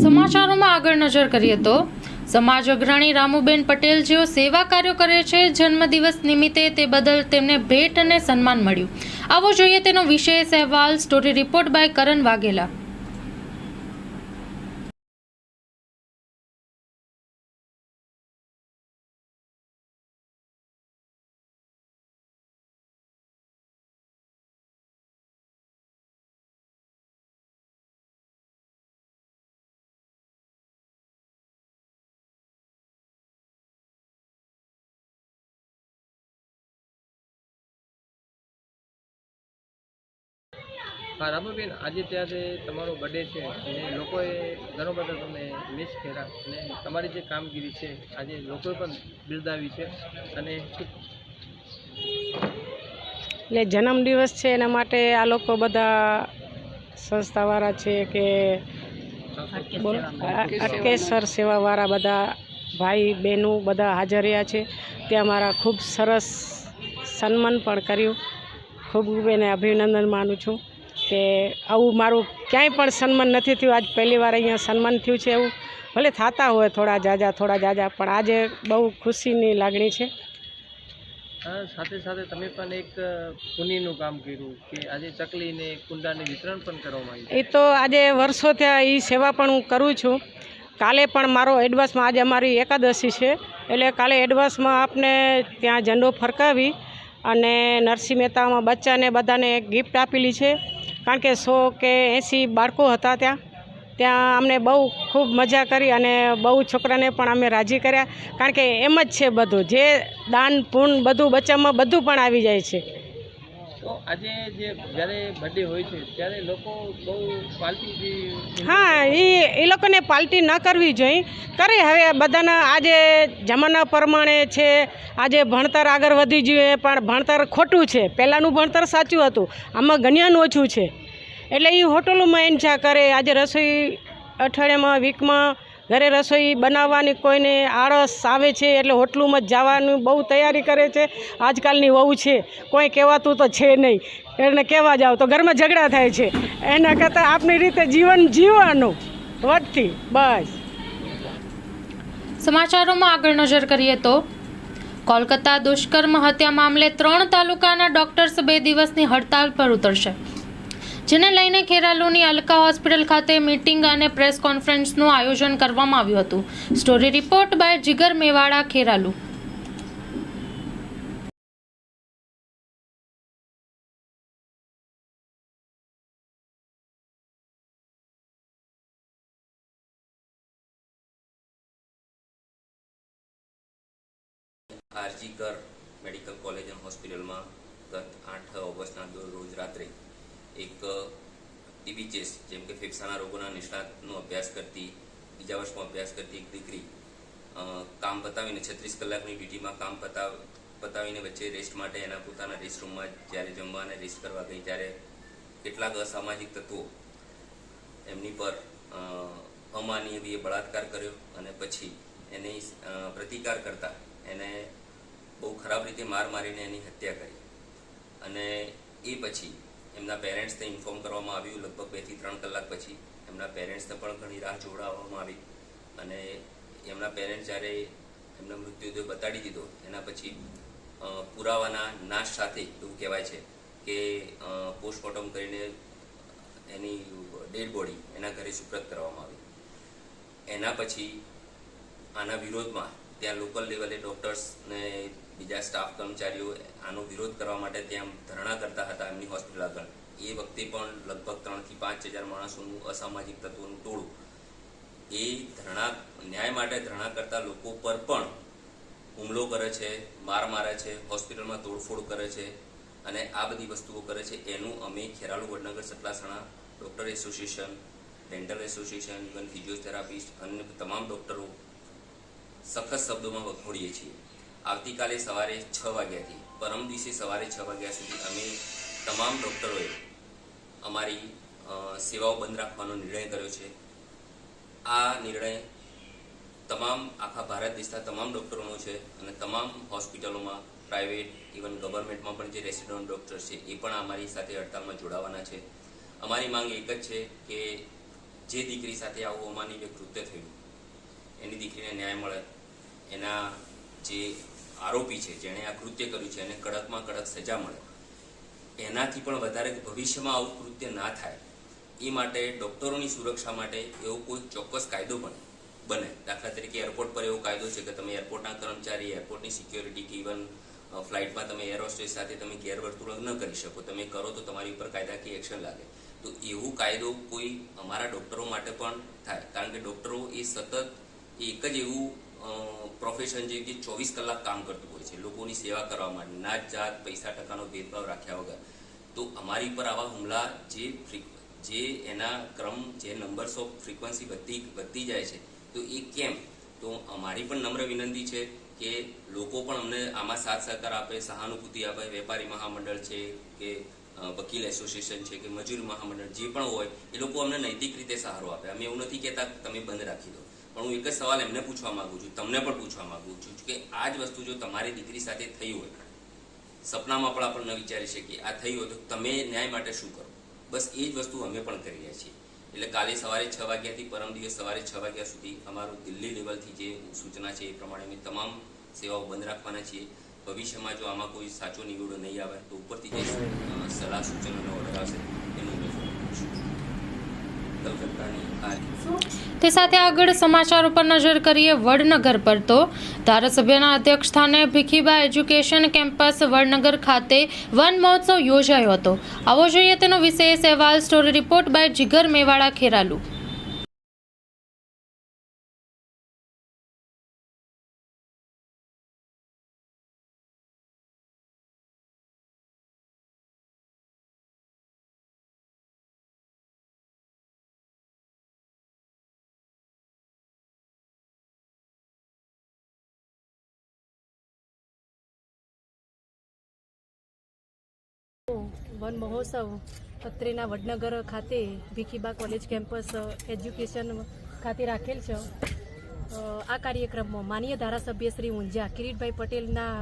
સમાચારોમાં આગળ નજર કરીએ તો સમાજ અગ્રણી રામુબેન પટેલ જેઓ સેવા કાર્યો કરે છે, જન્મદિવસ નિમિત્તે તે બદલ તેમને ભેટ અને સન્માન મળ્યું. આવો જોઈએ તેનો વિશેષ અહેવાલ story report by Karan Vaghela. હા રામાબેન આજે ત્યારે તમારો બર્થડે છે અને લોકોએ ઘણો બધો તમને મિસ કર્યા અને તમારી જે કામગીરી છે, આજે લોકોએ પણ બિરદાવી છે અને એટલે જન્મદિવસ છે એના માટે આ લોકો બધા સંસ્થાવાળા છે કે અટકેશ્વર સેવાવાળા બધા, ભાઈ બહેનો બધા હાજર રહ્યા છે. ત્યાં મારા ખૂબ સરસ સન્માન પણ કર્યું. ખૂબ એને અભિનંદન માનું છું. કે આવું મારું ક્યાંય પણ સન્માન નથી થયું. આજ પહેલી વાર અહીંયા સન્માન થયું છે એવું. ભલે થતા હોય થોડા જાજા થોડા જાજા પણ આજે બહુ ખુશીની લાગણી છે. સાથે સાથે તમે પણ એક પુણ્યનું કામ કર્યું કે આજે ચકલીને કુંડાને વિતરણ પણ કરવામાં આવ્યું. એ તો આજે વર્ષો થયા એ સેવા પણ હું કરું છું. કાલે પણ મારો એડવાન્સમાં આજે અમારી એકાદશી છે. એટલે કાલે એડવાન્સમાં આપને ત્યાં ઝંડો ફરકાવી અને નરસિંહ મહેતામાં બચ્ચાને બધાને ગિફ્ટ આપેલી છે. કારણ કે સો કે એંસી બાળકો હતા ત્યાં. ત્યાં અમને બહુ ખૂબ મજા કરી અને બહુ છોકરાને પણ અમે રાજી કર્યા. કારણ કે એમ જ છે બધું. જે દાન પૂન બધું બચ્ચામાં બધું પણ આવી જાય છે. તો આજે જે જ્યારે બર્થડે હોય છે, ત્યારે લોકો બહુ પાલટી હા, એ એ લોકોને પાલ્ટી ન કરવી જોઈએ. કરે હવે બધાના, આજે જમાના પ્રમાણે છે, આજે ભણતર આગળ વધી જોઈએ પણ ભણતર ખોટું છે. પહેલાંનું ભણતર સાચું હતું, આમાં ગણ્યાનું ઓછું છે. એટલે એ હોટલોમાં એમ કરે, આજે રસોઈ અઠવાડિયામાં વીકમાં ઘરે રસોઈ બનાવવાની કોઈને આળસ આવે છે એટલે હોટલુમાં જ જવાનું બહુ તૈયારી કરે છે. આજકાલની વહુ છે, કોઈ કહેવાતું તો છે નહીં. એને કહેવા જાવ તો ઘરમાં ઝઘડા થાય છે. એના કરતાં આપણી રીતે જીવન જીવવાનું. વટથી, બસ. સમાચારોમાં આગળ નજર કરીએ તો, કોલકાતા દુષ્કર્મ હત્યા મામલે ત્રણ તાલુકાના ડોક્ટર્સ બે દિવસની હડતાલ પર ઉતરશે. જેને લઈને ખેરાલુની અલકા હોસ્પિટલ ખાતે મીટિંગ અને પ્રેસ કોન્ફરન્સનું આયોજન કરવામાં આવ્યું હતું. Story report by Jigar Mewada, Kheralu. RG Kar medical college and હોસ્પિટલમાં ગત આઠ ઓગસ્ટના રોજ રાત્રે એક ડીબીચેસ જેમ કે ફેફસાના રોગોના નિષ્ણાતનો અભ્યાસ કરતી, બીજા વર્ષમાં અભ્યાસ કરતી એક દીકરી કામ પતાવીને છત્રીસ કલાકની ડ્યુટીમાં કામ પતાવ પતાવીને વચ્ચે રેસ્ટ માટે એના પોતાના રેસ્ટ રૂમમાં જ્યારે જમવા અને રેસ્ટ કરવા ગઈ, ત્યારે કેટલાક અસામાજિક તત્વો એમની પર અમાનવીય બળાત્કાર કર્યો અને પછી એની પ્રતિકાર કરતા એને બહુ ખરાબ રીતે માર મારીને એની હત્યા કરી. અને એ પછી એમના પેરેન્ટ્સને ઇન્ફોર્મ કરવામાં આવ્યું. લગભગ બેથી ત્રણ કલાક પછી એમના પેરેન્ટ્સને પણ ઘણી રાહ જોડાવવામાં આવી. અને એમના પેરેન્ટ્સ જ્યારે એમનો મૃત્યુદેહ બતાડી દીધો, એના પછી પુરાવાના નાશ સાથે એવું કહેવાય છે કે પોસ્ટમોર્ટમ કરીને એની ડેડ બોડી એના ઘરે સુપ્રત કરવામાં આવી. એના પછી આના વિરોધમાં ત્યાં લોકલ લેવલે ડોક્ટર્સ ને બીજા સ્ટાફ કર્મચારીઓ આનો વિરોધ કરવા માટે ત્યાં ધરણા કરતા હતા એમની હોસ્પિટલ આગળ. એ વખતે પણ લગભગ ત્રણથી પાંચ હજાર માણસોનું અસામાજિક તત્વોનું ટોળું. એ ધરણા, ન્યાય માટે ધરણા કરતા લોકો પર પણ હુમલો કરે છે, માર મારે છે હોસ્પિટલમાં તોડફોડ કરે છે અને આ બધી વસ્તુઓ કરે છે. એનું અમે Kheralu Vadnagar Satlasana doctor association dental association even physiotherapist અન્ય તમામ ડૉક્ટરો સખત શબ્દોમાં વખોડીએ છીએ. આવતીકાલે સવારે છ વાગ્યાથી, પરમ દિવસે સવારે છ વાગ્યા સુધી અમે તમામ ડૉક્ટરોએ અમારી સેવાઓ બંધ રાખવાનો નિર્ણય કર્યો છે. આ નિર્ણય તમામ આખા ભારત દેશના તમામ ડૉક્ટરોનો છે અને તમામ હોસ્પિટલોમાં, પ્રાઇવેટ, ઇવન ગવર્મેન્ટમાં પણ જે રેસિડન્ટ ડૉક્ટર છે એ પણ અમારી સાથે હડતાલમાં જોડાવાના છે. અમારી માંગ એક જ છે કે જે દીકરી સાથે આવું અમાનવીય કૃત્ય થયું, એની દીકરીને ન્યાય મળે. એના જે આરોપી છે, જેણે આ કૃત્ય કર્યું છે એને કડકમાં કડક સજા મળે. એનાથી પણ વધારે ભવિષ્યમાં આવું કૃત્ય ના થાય, એ માટે ડૉક્ટરોની સુરક્ષા માટે એવો કોઈ ચોક્કસ કાયદો બને બને. દાખલા તરીકે એરપોર્ટ પર એવો કાયદો છે કે તમે એરપોર્ટના કર્મચારી, એરપોર્ટની સિક્યોરિટી કે ઇવન ફ્લાઇટમાં તમે એર હોસ્ટેસ સાથે તમે ગેરવર્તુળક ન કરી શકો, તમે કરો તો તમારી ઉપર કાયદાકીય એક્શન લાગે. તો એવો કાયદો કોઈ અમારા ડૉક્ટરો માટે પણ થાય, કારણ કે ડૉક્ટરો એ સતત એક જ એવું પ્રોફેશન છે કે ચોવીસ કલાક કામ કરતું હોય છે, લોકોની સેવા કરવા માટે, નાત જાત પૈસા ટકાનો ભેદભાવ રાખ્યા વગર. તો અમારી પર આવા હુમલા જે જે એના ક્રમ, જે નંબર્સ ઓફ ફ્રીક્વન્સી વધતી વધતી જાય છે, તો એ કેમ? તો અમારી પણ નમ્ર વિનંતી છે કે લોકો પણ અમને આમાં સાથ સહકાર આપે, સહાનુભૂતિ આપે. વેપારી મહામંડળ છે કે વકીલ એસોસિએશન છે કે મજૂર મહામંડળ, જે પણ હોય, એ લોકો અમને નૈતિક રીતે સહારો આપે. અમે એવું નથી કહેતા તમે બંધ રાખી દો. પણ હું એક જ સવાલ એમને પૂછવા માંગુ છું, તમને પણ પૂછવા માંગુ છું કે આ જ વસ્તુ જો તમારી દીકરી સાથે થઈ હોય, સપનામાં પણ આપણે ન વિચારી શકીએ, આ થઈ હોય તો તમે ન્યાય માટે શું કરો? બસ એ જ વસ્તુ અમે પણ કરી રહ્યા છીએ. એટલે કાલે સવારે છ વાગ્યાથી પરમ દિવસ સવારે છ વાગ્યા સુધી અમારું દિલ્હી લેવલથી જે સૂચના છે એ પ્રમાણે અમે તમામ સેવાઓ બંધ રાખવાના છીએ. ભવિષ્યમાં જો આમાં કોઈ સાચો નિવડો નહીં આવે તો ઉપરથી જે સલાહ સૂચનોનો ઓર્ડર આવશે એનું અમે ફોલો કરીશું કલકત્તાની આ તે સાથે આગળ સમાચાર ઉપર નજર કરીએ વડનગર પર તો. ધારાસભ્યના અધ્યક્ષ સ્થાને ભીખીબા એજ્યુકેશન કેમ્પસ વડનગર ખાતે વન મહોત્સવ યોજાયો હતો. આવો જોઈએ તેનો વિશેષ અહેવાલ. Story report by Jigar Mewada Kheralu. One મહોત્સવ અત્રેના વડનગર ખાતે ભીખીબા કોલેજ કેમ્પસ એજ્યુકેશન ખાતે રાખેલ છે. આ કાર્યક્રમમાં માનીય ધારાસભ્ય શ્રી ઊંઝા કિરીટભાઈ પટેલના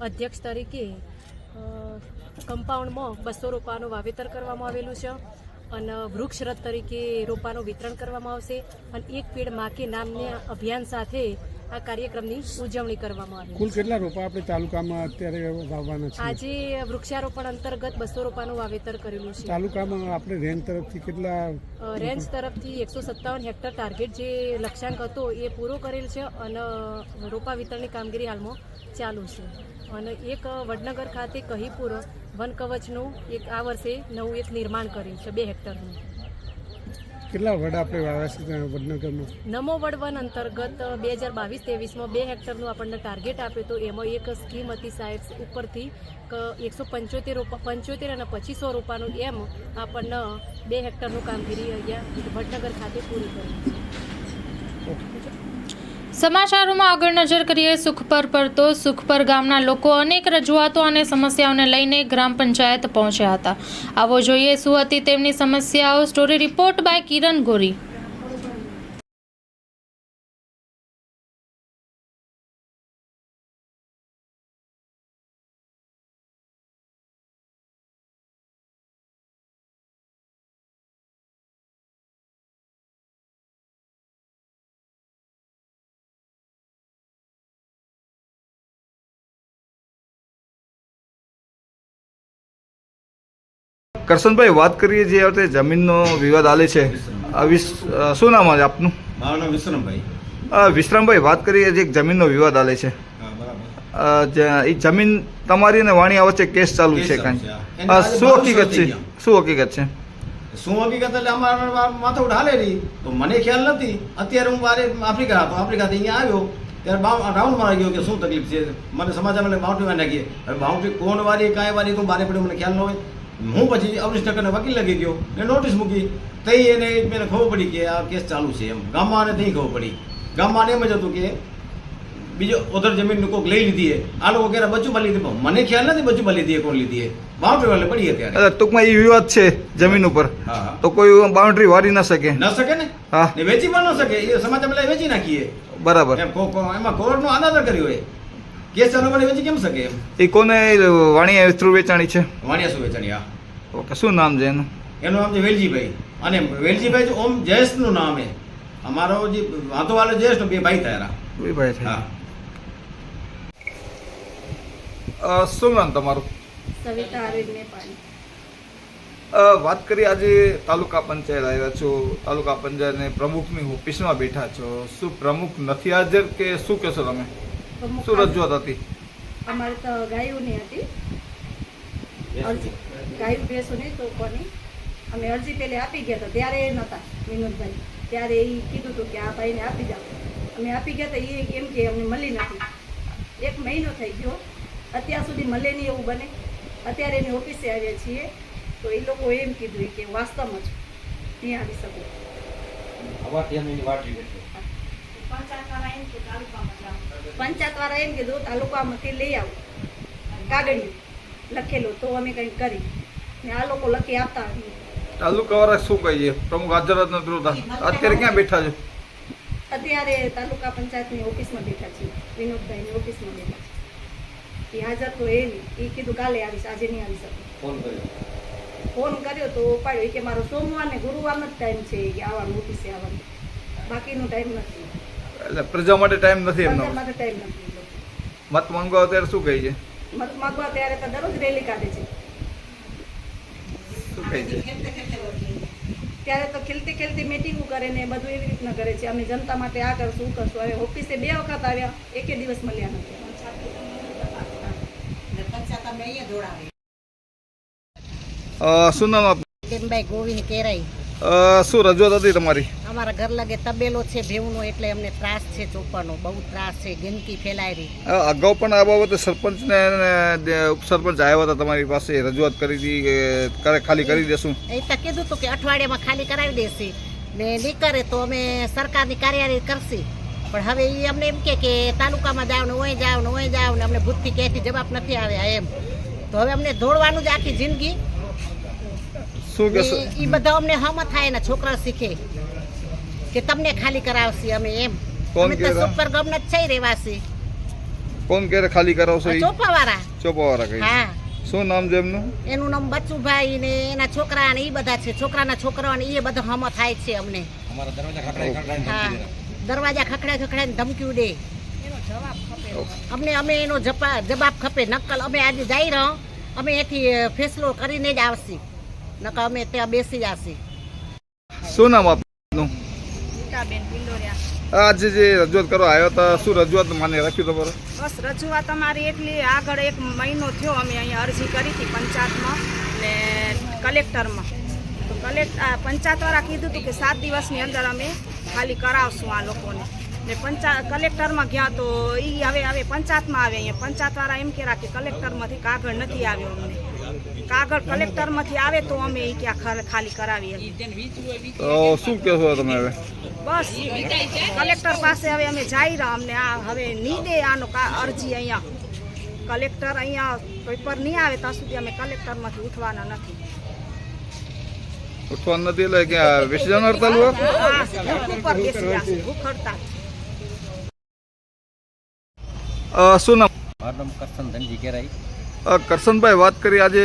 અધ્યક્ષ તરીકે કમ્પાઉન્ડમાં બસો રોપાનું વાવેતર કરવામાં આવેલું છે અને વૃક્ષરથ તરીકે રોપાનું વિતરણ કરવામાં આવશે અને એક પેડ માકે નામના અભિયાન સાથે આ કાર્યક્રમની ઉજવણી કરવામાં આવી કુલ કેટલા રોપા આપણે તાલુકામાં અત્યારે વાવવાના છે આજે વૃક્ષારોપણ અંતર્ગત બસો રોપાનું વાવેતર કરેલું છે. તાલુકામાં આપણે રેન્જ તરફથી કેટલા રેન્જ તરફથી એકસો સત્તાવન હેક્ટર ટાર્ગેટ જે લક્ષ્યાંક હતો એ પૂરો કરેલ છે અને રોપા વિતરણની કામગીરી હાલમાં ચાલુ છે. અને એક વડનગર ખાતે કહીપુર વન કવચનું એક આ વર્ષે નવું એક નિર્માણ કર્યું છે બે હેક્ટરનું. કેટલા વડ આપણે વાવ્યા છે વડનગરમાં? નમો વડવન અંતર્ગત બે હજાર બાવીસ ત્રેવીસમાં બે હેક્ટરનું આપણને ટાર્ગેટ આપ્યું હતું. એમાં એક સ્કીમ હતી સાહેબ, ઉપરથી એકસો પંચોતેર રૂપા, પંચોતેર અને પચીસો રૂપાનું એમ આપણને બે હેક્ટરનું કામગીરી અહીંયા વડનગર ખાતે પૂરી કરી છે. સમાચારોમાં આગળ નજર કરીએ, સુખપર પર તો સુખપર ગામના લોકો અનેક રજૂઆતો અને સમસ્યાઓને લઈને ગ્રામ પંચાયત પહોંચ્યા હતા. આવો જોઈએ શું હતી તેમની સમસ્યાઓ? સ્ટોરી રિપોર્ટ બાય કિરણ ગોરી. કરશનભાઈ વાત કરીએ જે વખતે જમીનનો વિવાદ આલે છે. આ શું નામ છે આપનું? મારું નામ વિશ્રમભાઈ. વિશ્રામભાઈ વાત કરીએ જે જમીનનો વિવાદ આલે છે. એ જમીન તમારી અને વાણિયા વચ્ચે કેસ ચાલુ છે કાંઈ. શું હકીકત છે? શું હકીકત છે? શું હકીકત? એટલે અમારા માથે ઉઠાલે નહીં. તો મને ખ્યાલ નથી. અત્યારે હું બારે આફ્રિકા હતો. આફ્રિકાથી અહીંયા આવ્યો. ત્યારે રાઉન્ડ મારા ગયો કે શું તકલીફ છે? મને સમાચાર મને બાઉન્ડ્રી માં નાખીએ હવે બાઉન્ડ્રી કોણ વારી કાંઈ વારી તો બારે પડ્યો મને ખ્યાલ ન હોય. હું પછી અવનીશ ઠક્કરને વકીલ લગી ગયો ને નોટિસ મૂકી તઈ એને મને ખબર પડી કે આ કેસ ચાલુ છે એમ. ગામમાં આને તઈ ખબર પડી. ગામમાં એમ જ હતું કે બીજો ઓધર જમીનનું કોઈક લઈ લીધી આ લોકો ક્યારે બચુમાં લીધી પણ મને ખ્યાલ નથી બચુમાં લીધી કોણ લીધી બાઉન્ડ્રી વાળે પડી અત્યારે ટૂંકમાં એ વિવાદ છે જમીન ઉપર. તો કોઈ બાઉન્ડ્રી વારી ન શકે. ન શકે ને? હા. ને વેચી પણ ન શકે. એ સમાજ પેલા વેચી નાખીએ બરાબર. એમાં કોર્ટનો અનાદર કર્યો હોય કેસ ચાલુ કરી વેચી કેમ શકે એમ? એ કોને વાણિયા થ્રુ વેચાણી છે. વાણિયા શું વેચાણી હા. ઓકે શું નામ છે એનું? એનું નામ છે વેલજીભાઈ. અને વેલજીભાઈ ઓમ જયેશનું નામ એ. અમારો જે વાંધોવાળો જયેશ બે ભાઈ થયા બે ભાઈ અ, શું નામ તમારું? સવિતા અરવિંદ મેપાણી વાત કરી આજે તાલુકા પંચાયત આવ્યા છો. તાલુકા પંચાયતની પ્રમુખની ઓફિસમાં બેઠા છો. શું પ્રમુખ નથી હાજર કે શું કહેશો તમે? શું રજૂઆત હતી. અમારે તો ગાયોની હતી. અરજી ગાયું ભેંસોની તો કોની? અમે અરજી પેલે આપી ગયા હતા ત્યારે એ નહોતા વિનોદભાઈ. ત્યારે એ કીધું હતું કે આ ભાઈને આપી જાઓ. અમે આપી ગયા હતા એ એમ કે અમને મળી નથી. એક મહિનો થઈ ગયો. અત્યાર સુધી મળે નહીં એવું બને. અત્યારે એની ઓફિસે આવ્યા છીએ. તો એ લોકો એમ કીધું કે વાસ્તવમાં જ નહીં આવી શકું. પંચાયત વાળા એમ કીધું તાલુકામાંથી લઈ આવું. કાગળિયું લખેલું તો અમે કંઈક કરી. ને આ લોકો લખી આપતા તાલુકા વાળા શું કહીએ પ્રમુખ હાજર જ નથી અત્યારે ક્યાં બેઠા છો? અત્યારે તાલુકા પંચાયતની ઓફિસમાં બેઠા છીએ. વિનોદભાઈની ઓફિસમાં બેઠા છીએ. એ હાજર તો એ નહીં. એ કીધું કાલે આવીશ આજે નહીં આવી શકું. ફોન કર્યો. તો ઉપાડ્યો. એ કે મારો સોમવાર ને ગુરુવારનો જ ટાઈમ છે કે આવવાનું ઓફિસે આવવાનું. બાકીનો ટાઈમ નથી. એટલે પ્રજા માટે ટાઈમ નથી એમનો. મત માંગવા અત્યારે શું કહી છે? મત માંગવા ત્યારે તો દરરોજ રેલી કાઢે છે. શું કહી છે? ત્યારે તો ખેલતી ખેલતી મિટિંગો કરે ને બધું એવી રીતના કરે છે. અમે જનતા માટે આ કરશું શું કરશું. હવે ઓફિસે બે વખત આવ્યા એકે દિવસ મળ્યા નથી. અ, શું નામ આપ ગોવિંદ કેરાઈ. શું રજૂઆત હતી તમારી? અમારા ઘર લાગે તબેલો છે ભેવનો એટલે અમને ત્રાસ છે ચોપાનો બહુ ત્રાસ છે ગંદકી ફેલાય રહી. અગાઉ પણ આ બાબતે સરપંચને ઉપસરપંચ આવ્યા હતા તમારી પાસે રજૂઆત કરી હતી કે કરે ખાલી કરી દેશું? એ તો કીધું હતું કે અઠવાડિયામાં ખાલી કરાવી દેશે. ને નહીં કરે તો અમે સરકારની કાર્યવાહી કરશી. પણ હવે એ અમને એમ કે કે તાલુકામાં જાવ ને ઓય જાવ ને ઓય જાવ ને અમને ભૂતથી ક્યાંથી જવાબ નથી આવ્યા એમ. તો હવે અમને દોડવાનું જ આખી જિંદગી. શું કે એ બધા અમને હમ થાય ને છોકરા શીખે કે તમને ખાલી કરાવશે અમે એમ. કોણ કે સુપર ગમન જ છે રહેવાસી. કોણ કે ખાલી કરાવશો ચોપાવાળા. ચોપાવાળા કહી હા. શું નામ છે એમનું? એનું નામ બચ્ચુભાઈ ને એના છોકરા ને એ બધા છે. છોકરાના છોકરા ને એ બધા હમ થાય છે અમને. હા. દરવાજા ખખડાય ખખડાય ધમકી દે. અમને અમે એનો જપા જવાબ ખપે. નકલ અમે આજે જઈ રહ્યો અમે એથી ફેસલો કરીને જ આવશી. નકર અમે ત્યાં બેસી જશી શું નામ આપનું પિંડોરિયા જે રજૂઆત કરવા આવ્યો હતા શું રજૂઆત માને રાખ્યું તમારે બસ રજૂઆત અમારી એટલી. આગળ એક મહિનો થયો અમે અહીંયા અરજી કરી હતી પંચાયતમાં ને કલેક્ટરમાં. તો કલેક્ટ આ પંચાયતવાળા કીધું હતું કે સાત દિવસની અંદર અમે ખાલી કરાવશું આ લોકોને. ને પંચાયત કલેક્ટરમાં ગયા તો એ હવે હવે પંચાયતમાં આવે અહીંયા. પંચાયતવાળા એમ કહેરા કે કલેક્ટરમાંથી કાગળ નથી આવ્યો અમને. કાગળ કલેક્ટરમાંથી આવે તો અમે એ ક્યાં ખાલી- ખાલી કરાવીએ. તો શું કહેશો તમે હવે? બસ. કલેક્ટર પાસે હવે અમે જઈ રહ્યા અમને આ હવે નહીં દે આનો અરજી અહીંયા. કલેક્ટર અહીંયા પેપર નહીં આવે ત્યાં સુધી અમે કલેક્ટરમાંથી ઉઠવાના નથી. ઉઠવાનું નથી એટલે ક્યાં બેસી જવાનું હડતાલ ઉપર બેસી ભૂખ હડતાલ અ, શું નામ? મારું નામ કરશન ધનજી કેરાઈ કરશનભાઈ વાત કરી આજે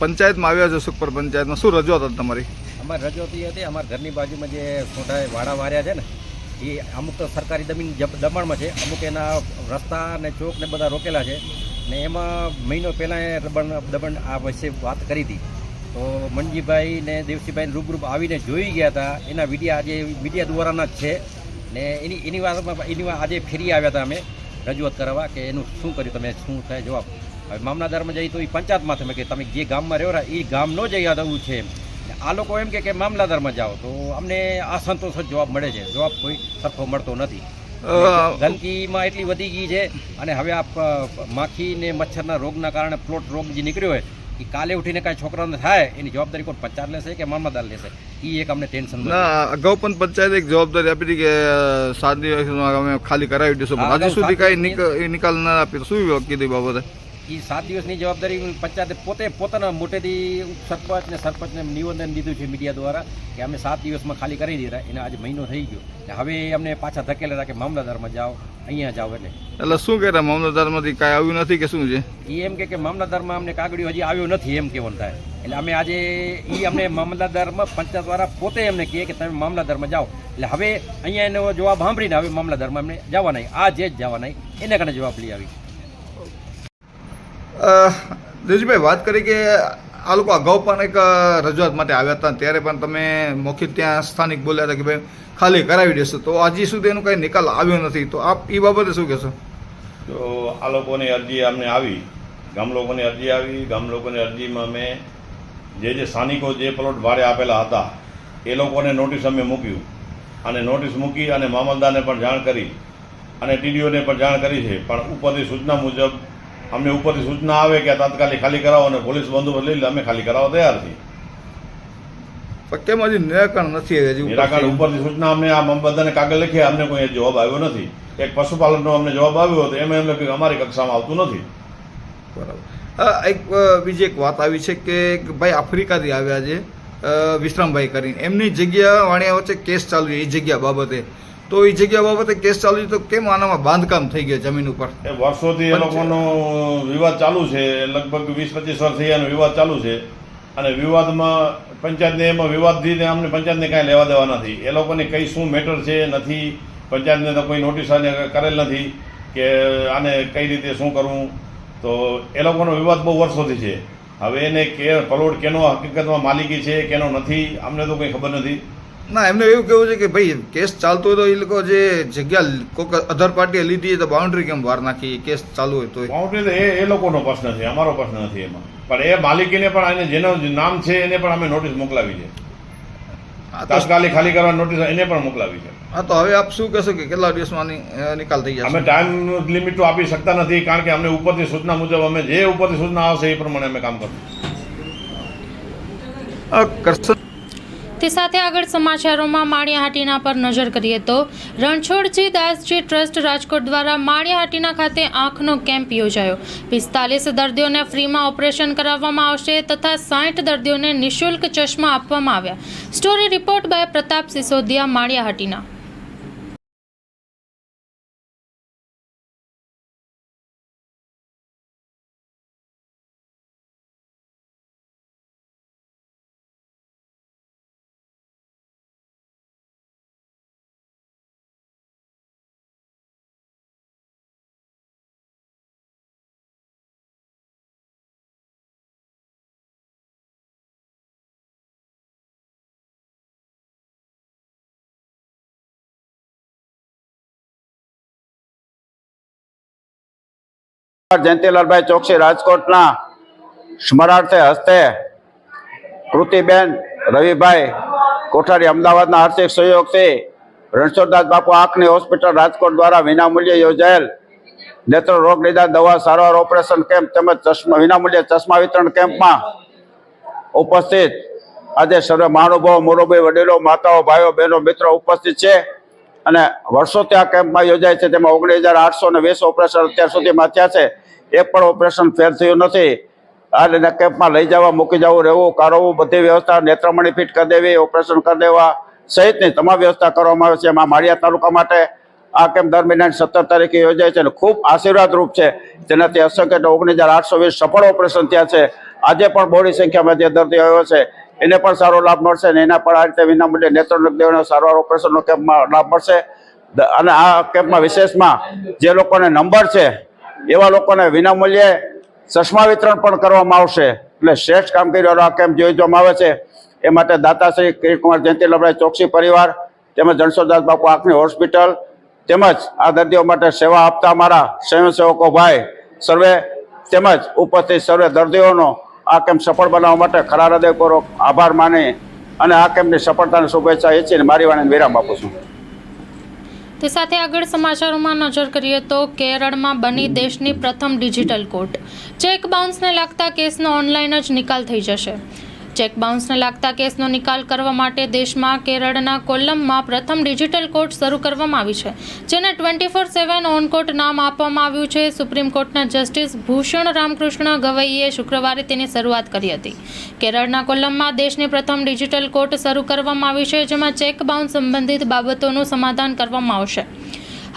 પંચાયતમાં આવ્યા છો, સુખપર પંચાયતમાં. શું રજૂઆત હતી તમારી? અમારી રજૂઆત એ હતી, અમારા ઘરની બાજુમાં જે છોટા વાડા વાર્યા છે ને, એ અમુક તો સરકારી જમીન દમણમાં છે, અમુક એના રસ્તા ને ચોક ને બધા રોકેલા છે, ને એમાં મહિનો પહેલાં એ દબણ આ વિશે વાત કરી હતી. તો મનજીભાઈ ને દેવસીભાઈ રૂબરૂપ આવીને જોઈ ગયા હતા, એના વિડીયા આજે મીડિયા દ્વારાના જ છે, ને એની એની વાતમાં, એની આજે ફેરી આવ્યા હતા અમે. રજૂઆત કરાવવા કે એનું શું કર્યું તમે શું થાય જવાબ. હવે મામલાદારમાં જઈએ તો એ પંચાયતમાં તમે કે તમે જે ગામમાં રહ્યો એ ગામનો જ અહીંયા રહેવું છે. આ લોકો એમ કે કે મામલાદારમાં જાઓ. તો અમને અસંતોષ જ જવાબ મળે છે. જવાબ કોઈ સરખો મળતો નથી. ગંદકીમાં એટલી વધી ગઈ છે અને હવે આ માખી ને મચ્છરના રોગના કારણે પ્લોટ રોગ જે નીકળ્યો હોય એ કાલે ઉઠીને કાંઈ છોકરાઓને થાય એની જવાબદારી કોઈ પચાર લેશે કે મામલતદાર લેશે? એ એક અમને ટેન્શન ના અગાઉ પણ પંચાયત એક જવાબદારી આપી હતી કે સાત દિવસમાં અમે ખાલી કરાવી દઈશું હજુ સુધી કાંઈ નિકાલ ના આપી. શું કીધું બાબતે? એ સાત દિવસની જવાબદારી પંચાયતે પોતે પોતાના મોટેથી સરપંચ ને સરપંચને નિવેદન દીધું છે મીડિયા દ્વારા કે અમે સાત દિવસમાં ખાલી કરી દીધા. એને આજે મહિનો થઈ ગયો. હવે અમને પાછા ધકેલેલા કે મામલાદારમાં જાઓ. અહીંયા જાવ એટલે. એટલે શું કહેતા મામલતદારમાંથી કાંઈ આવ્યું નથી કે શું છે? એ એમ કે કે મામલાદારમાં અમને કાગળિયો હજી આવ્યો નથી એમ કહેવાનું થાય. એટલે અમે આજે એ અમને મામલતદારમાં પંચાયત દ્વારા પોતે એમને કહે કે તમે મામલતદારમાં જાઓ. એટલે હવે અહીંયા એનો જવાબ સાંભળીને હવે મામલતદારમાં એમને જવા નહીં. આ જે જ જવા નહીં. એને કારણે જવાબ લઈ આવી. દિનેશભાઈ વાત કરી કે આ લોકો અગાઉ પણ એક રજૂઆત માટે આવ્યા હતા. ત્યારે પણ તમે મૌખિક ત્યાં સ્થાનિક બોલ્યા હતા કે ભાઈ, ખાલી કરાવી દેશો. તો હજી સુધી એનો કંઈ નિકાલ આવ્યો નથી. તો આપ એ બાબતે શું કહેશો? તો આ લોકોની અરજી અમને આવી. ગામ લોકોની અરજી આવી. ગામ લોકોની અરજીમાં અમે જે જે સ્થાનિકો જે પ્લોટ ભાડે આપેલા હતા, એ લોકોને નોટિસ અમે મૂક્યું. અને નોટિસ મૂકી અને મામલદારને પણ જાણ કરી. અને ટીડીઓને પણ જાણ કરી છે. પણ ઉપરની સૂચના મુજબ અમને ઉપરથી સૂચના આવે કે તાત્કાલિક ખાલી કરાવો અને પોલીસ બંદોબસ્ત લઈ અમે ખાલી કરાવવા તૈયાર છીએ. કેમ હજી નિરાકરણ નથી નિરાકરણ ઉપરથી સૂચના અમને આ બધાને કાગળ લખ્યા અમને કોઈ જવાબ આવ્યો નથી. એક પશુપાલનનો અમને જવાબ આવ્યો હતો એમાં એમ લખ્યું અમારી કક્ષામાં આવતું નથી. બરાબર. એક બીજી એક વાત આવી છે કે ભાઈ આફ્રિકાથી આવ્યા છે વિશ્રામભાઈ કરીને. એમની જગ્યા વાણિયા વચ્ચે કેસ ચાલુ છે એ જગ્યા બાબતે. તો એ જગ્યા બાબતે કેસ ચાલુ છે તો કેમ આનામાં બાંધકામ થઈ ગયા જમીન ઉપર? એ વર્ષોથી એ લોકોનો વિવાદ ચાલુ છે લગભગ વીસ પચીસ વર્ષ થઈ એનો વિવાદ ચાલુ છે. અને વિવાદમાં પંચાયતને એમાં વિવાદથી અમને પંચાયતને કાંઈ લેવા દેવા નથી. એ લોકોને કઈ શું મેટર છે નથી. પંચાયતને તો કોઈ નોટિસ આને કરેલ નથી કે આને કઈ રીતે શું કરવું. તો એ લોકોનો વિવાદ બહુ વર્ષોથી છે. હવે એને કે પલોટ કેનો હકીકતમાં માલિકી છે કેનો નથી અમને તો કંઈ ખબર નથી. ના એમને એવું કેવું છે કે ભાઈ કેસ ચાલતો હોય તો એ લોકો જે જગ્યા કોઈક અધર પાર્ટીએ લીધી તો બાઉન્ડ્રી કેમ બહાર નાખી કેસ ચાલુ હોય તો બાઉન્ડ્રી એ એ લોકોનો પ્રશ્ન છે અમારો પ્રશ્ન નથી એમાં. પણ એ માલિકીને પણ એને જેનો નામ છે એને પણ અમે નોટિસ મોકલાવી છે. તાત્કાલિક ખાલી કરવાની નોટિસ એને પણ મોકલાવી છે. હા તો હવે આપ શું કહેશો કે કેટલા દિવસમાં નિકાલ થઈ અમે જશે ટાઈમ લિમિટ તો આપી શકતા નથી કારણ કે અમને ઉપરથી સૂચના મુજબ અમે જે ઉપરથી સૂચના આવશે એ પ્રમાણે અમે કામ કરશું. કરશન તે સાથે આગળ સમાચારોમાં માળિયાહાટીના પર નજર કરીએ તો રણછોડજી દાસજી ટ્રસ્ટ રાજકોટ દ્વારા માળિયાહાટીના ખાતે આંખનો કેમ્પ યોજાયો. પિસ્તાલીસ દર્દીઓને ફ્રીમાં ઓપરેશન કરાવવામાં આવશે તથા સાઠ દર્દીઓને નિઃશુલ્ક ચશ્મા આપવામાં આવ્યા. Story report by Pratap Sisodiya Maliya Hatina. Jayantilalbhai Choksi રાજકોટના સ્મરણાર્થે હસ્તે કૃતિબેન રવિભાઈ કોઠારી અમદાવાદના આર્થિક સહયોગથી રણછોડદાસ બાપુ આંખની હોસ્પિટલ રાજકોટ દ્વારા વિનામૂલ્યે યોજાયેલ નેત્ર રોગ નિદાન દવા સારવાર ઓપરેશન કેમ્પ તેમજ ચશ્મા વિનામૂલ્યે ચશ્મા વિતરણ કેમ્પમાં ઉપસ્થિત આજે સર્વે મહાનુભાવો, મોરોભાઈ, વડીલો, માતાઓ, ભાઈઓ, બહેનો, મિત્રો ઉપસ્થિત છે. અને વર્ષોથી આ કેમ્પમાં યોજાય છે, તેમાં ઓગણીસ હજાર આઠસો ને વીસ ઓપરેશન અત્યાર સુધીમાં થયા છે. એક પણ ઓપરેશન ફેર થયું નથી. આ કેમ્પમાં લઈ જવા, મૂકી જવું, રહેવું, કાઢવું, બધી વ્યવસ્થા, નેત્રમણી ફિટ કરી દેવી, ઓપરેશન કરી દેવા સહિતની તમામ વ્યવસ્થા કરવામાં આવે છે. એમાં માળિયા તાલુકા માટે આ કેમ્પ દરમિયાન સત્તર તારીખે યોજાય છે અને ખૂબ આશીર્વાદરૂપ છે. જેનાથી અસંખ્ય ઓગણીસ હજાર આઠસો વીસ સફળ ઓપરેશન થયા છે. આજે પણ બહોળી સંખ્યામાં જે દર્દી આવ્યો છે એને પણ સારો લાભ મળશે અને એના પણ આ રીતે વિનામૂલ્યે નેત્રદેવનો સારવાર ઓપરેશનનો કેમ્પમાં લાભ મળશે. અને આ કેમ્પમાં વિશેષમાં જે લોકોને નંબર છે, એવા લોકોને વિનામૂલ્યે ચશ્મા વિતરણ પણ કરવામાં આવશે. એટલે શ્રેષ્ઠ કામગીરીવાળો આ કેમ્પ યોજવામાં આવે છે. એ માટે દાતાશ્રી કિરીટકુમાર જયંતિલાલભાઈ ચોકસી પરિવાર તેમજ જણસોદાસ બાપુ આંખની હોસ્પિટલ તેમજ આ દર્દીઓ માટે સેવા આપતા અમારા સ્વયંસેવકો ભાઈ, સર્વે તેમજ ઉપસ્થિત સર્વે દર્દીઓનો આ કેમ્પ સફળ બનાવવા માટે ખરા હૃદયપૂર્વક આભાર માની અને આ કેમ્પની સફળતાની શુભેચ્છા એ ઈચ્છીને મારી વાણીને વિરામ આપું છું. તે સાથે આગળ સમાચારોમાં નજર કરીએ તો કેરળમાં બની દેશની પ્રથમ ડિજિટલ કોર્ટ ચેક બાઉન્સને લાગતા કેસનો ઓનલાઈન જ નિકાલ થઈ જશે. ચેક બાઉન્સને લાગતા કેસનો નિકાલ કરવા માટે દેશમાં કેરળના કોલ્લમમાં પ્રથમ ડિજિટલ કોર્ટ શરૂ કરવામાં આવી છે, જેને twenty four seven on court નામ આપવામાં આવ્યું છે. સુપ્રીમ કોર્ટના જસ્ટિસ ભૂષણ રામકૃષ્ણ ગવઈએ શુક્રવારે તેની શરૂઆત કરી હતી. કેરળના કોલ્લમમાં દેશની પ્રથમ ડિજિટલ કોર્ટ શરૂ કરવામાં આવી છે, જેમાં ચેક બાઉન્સ સંબંધિત બાબતોનું સમાધાન કરવામાં આવશે.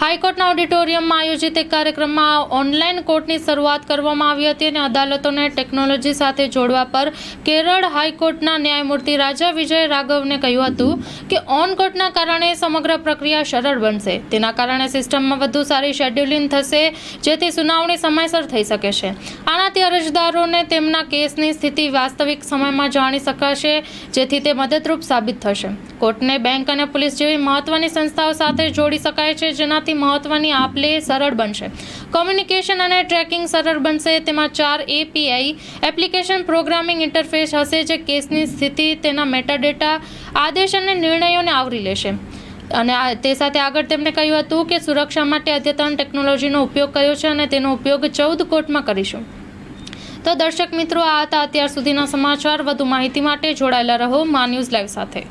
હાઈકોર્ટના ઓડિટોરિયમમાં આયોજિત એક કાર્યક્રમમાં ઓનલાઈન કોર્ટની શરૂઆત કરવામાં આવી હતી અને અદાલતોને ટેકનોલોજી સાથે જોડવા પર કેરળ હાઈકોર્ટના ન્યાયમૂર્તિ રાજા વિજય રાઘવને કહ્યું હતું કે ઓન કોર્ટના કારણે સમગ્ર પ્રક્રિયા સરળ બનશે. તેના કારણે સિસ્ટમમાં વધુ સારી શેડ્યુલિંગ થશે, જેથી સુનાવણી સમયસર થઈ શકે છે. આનાથી અરજદારોને તેમના કેસની સ્થિતિ વાસ્તવિક સમયમાં જાણી શકાશે, જેથી તે મદદરૂપ સાબિત થશે. કોર્ટને બેંક અને પોલીસ જેવી મહત્વની સંસ્થાઓ સાથે જોડી શકાય છે, જેનાથી મહત્વની આપ લે સરળ બનશે. કોમ્યુનિકેશન અને ટ્રેકિંગ સરળ બનશે, તેમાં ચાર એપીઆઈ એપ્લિકેશન પ્રોગ્રામિંગ ઇન્ટરફેસ હશે જે કેસની સ્થિતિ, તેના મેટાડેટા, આદેશ અને નિર્ણયોને આવરી લેશે. અને તે સાથે આગળ તેમણે કહ્યું હતું કે સુરક્ષા માટે અદ્યતન ટેકનોલોજીનો ઉપયોગ કર્યો છે અને તેનો ઉપયોગ ચૌદ કોર્ટમાં કરીશું. તો દર્શક મિત્રો, આ હતા અત્યાર સુધીના સમાચાર. વધુ માહિતી માટે જોડાયેલા રહો મા ન્યૂઝ લાઈવ સાથે.